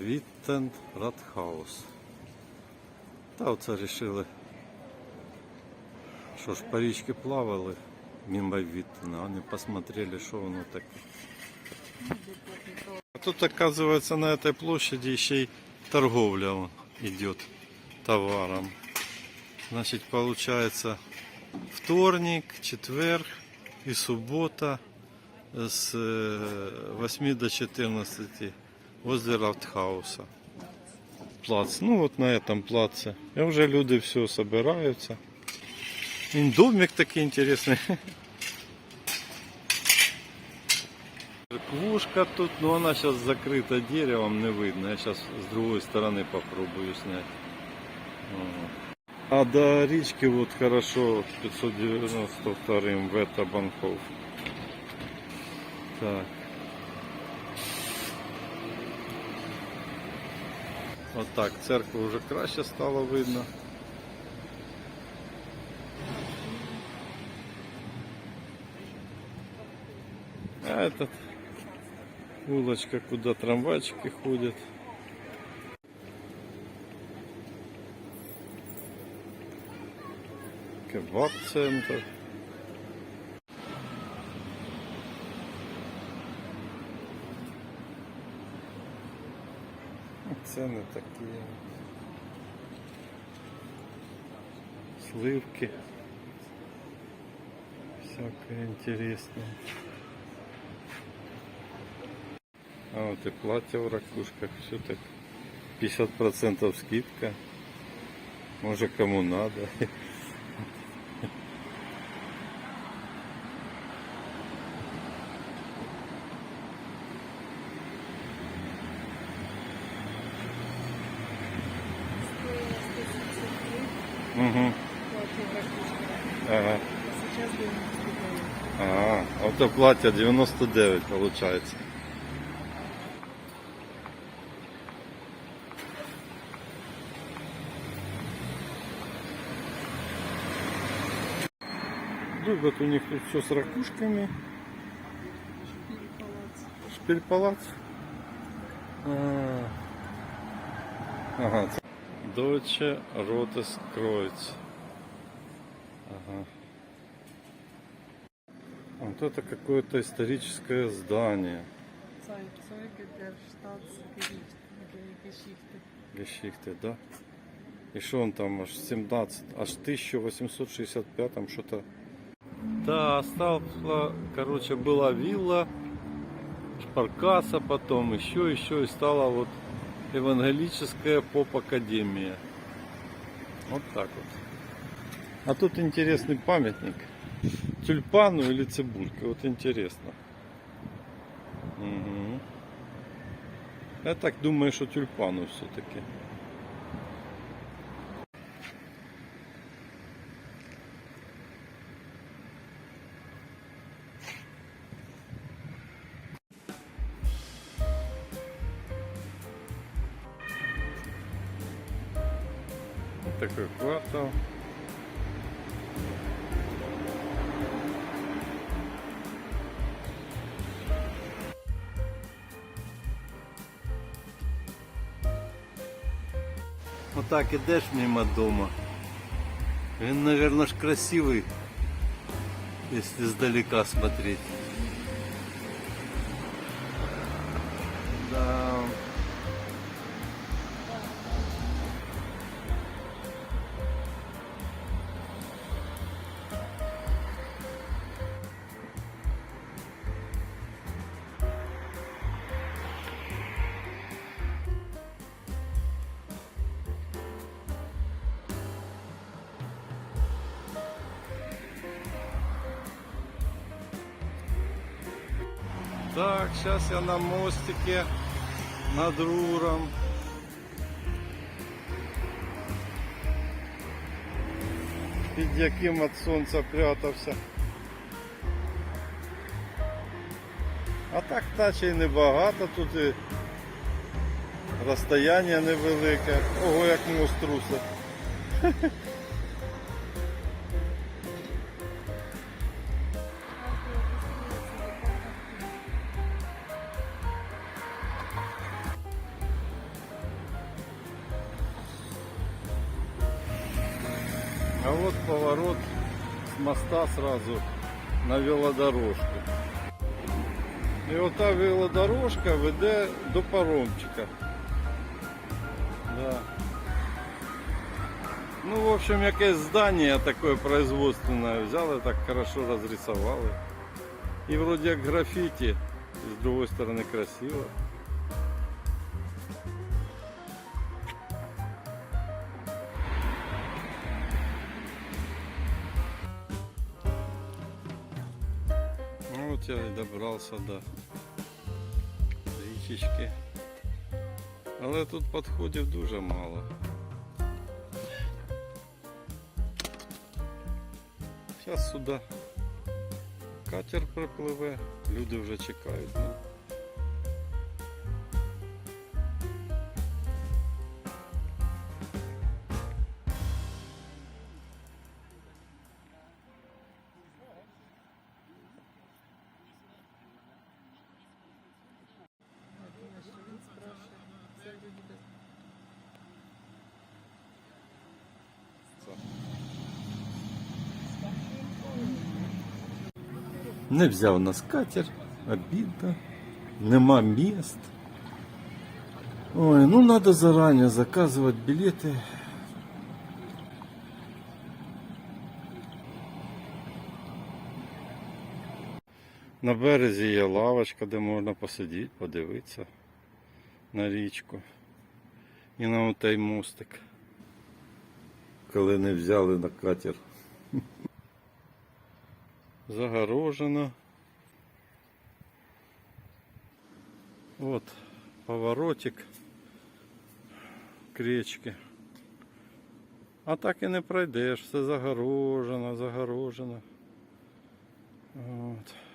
Віттен Радхаус. Та оце рішили. Що ж по річці плавали мимо Віттена, а не посмотрели, що воно таке. А Тут, оказывается, на этой площади еще и торговля идет товаром. Значит, получается вторник, четверг и суббота с э, 8 до 14 возле Рафтхауса. Плац. Ну вот на этом плаце. И уже люди все собираются. И домик такой интересный. Церквушка тут, но она сейчас закрыта деревом, не видно. Я сейчас с другой стороны попробую снять. А до речки вот хорошо 592 Вета Банков. Так. Вот так, церкву уже краще стало видно. А этот улочка, куда трамвайчики ходят. Кебаб-центр. Цены такие. Сливки. Всякое интересное. А вот и платье в ракушках, все так. 50% скидка. Может кому надо. Угу. Ага. Сейчас 99. Ага. А это платье 99 получается. Любят у них тут все с ракушками. Шпиль-палац. А. Ага. Доче Ротес Кроиц. Ага. Вот это какое-то историческое здание. Гешихты, да? И что он там аж 17, аж 1865 там что-то. Да, осталось, короче, была вилла, Шпаркаса, потом еще, еще и стала вот евангелическая поп-академия. Вот так вот. А тут интересный памятник. Тюльпану или цибульке, вот интересно. Мгм. Я так думаю, что тюльпану все-таки. Такой квартал. Вот так идешь мимо дома. Он, наверное, ж красивый, если издалека смотреть. Так, сейчас я на мостике над Руром. Під яким від сонця прятався. А так тачей небагато, тут і розстояння невелике. Ого, як мост труса. А вот поворот с моста сразу на велодорожку. І ота велодорожка веде до паромчика. Да. Ну, в общем, якесь здание такое производственное взяли, так хорошо разрисовали. И вроде как граффити, и с другой стороны красиво. вот я и добрался до річечки. Але тут підходів дуже мало. Зараз сюди катер припливе, люди вже чекають. Не взяв нас катер, обідно, нема міст. Ой, ну треба заранее заказувати білети. На березі є лавочка, де можна посидіти, подивитися на річку. І на отей мостик. Коли не взяли на катер. Загорожено. Вот поворотик к речке. А так і не пройдеш, все загорожено, загорожено. От.